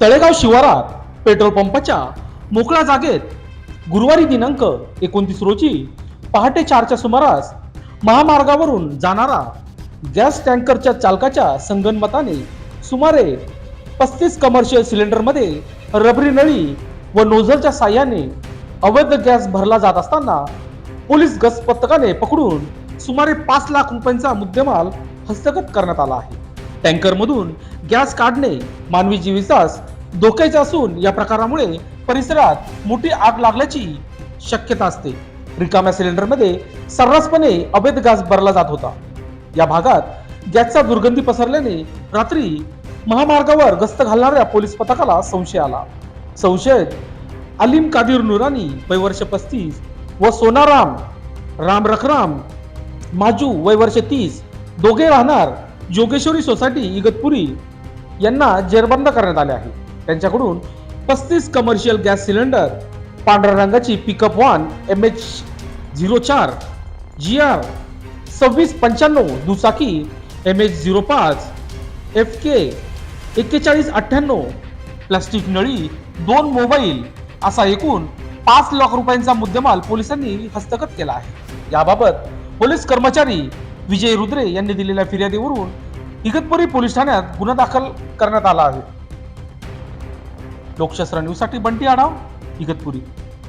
तळेगाव शिवारात पेट्रोल पंपाच्या मोकळ्या जागेत गुरुवारी दिनांक एकोणतीस रोजी पहाटे चारच्या सुमारास महामार्गावरून जाणारा गॅस टँकरच्या चालकाच्या संगनमताने सुमारे पस्तीस कमर्शियल सिलेंडरमध्ये रबरी नळी व नोझलच्या साह्याने अवैध गॅस भरला जात असताना पोलीस गस्त पथकाने पकडून सुमारे पाच लाख रुपयांचा मुद्देमाल हस्तगत करण्यात आला आहे. टँकरमधून गॅस काढणे मानवी जीवितास धोक्याचे असून या प्रकारामुळे परिसरात मोठी आग लागल्याची शक्यता असते. रिकाम्या सिलेंडरमध्ये सर्रासपणे अवैध गॅस भरला जात होता. या भागात गॅसचा दुर्गंधी पसरल्याने रात्री महामार्गावर गस्त घालणाऱ्या पोलीस पथकाला संशय आला. संशयित अलीम कादिर नुरानी वय वर्ष पस्तीस व सोनाराम राम रखराम माजू वय वर्ष तीस दोघे राहणार जोगेश्वरी सोसायटी इगतपुरी यांना जेरबंद करण्यात आले आहे. त्यांच्याकडून पस्तीस कमर्शियल गॅस सिलेंडर पांढऱ्या रंगाची पिकअप वाहन एम एच झिरो चार जी आर सव्वीस पंच्याण्णव दुचाकी एम एच झिरो पाच एफ के एक्केचाळीस अठ्ठ्याण्णव प्लास्टिक नळी दोन मोबाईल असा एकूण पाच लाख रुपयांचा मुद्देमाल पोलिसांनी हस्तगत केला आहे. याबाबत पोलीस कर्मचारी विजय रुद्रे यांनी दिलेल्या फिर्यादीवरून इगतपुरी पोलीस ठाण्यात गुन्हा दाखल करण्यात आला आहे. लोकशास्त्र न्यूजसाठी बंटी आढाव इगतपुरी.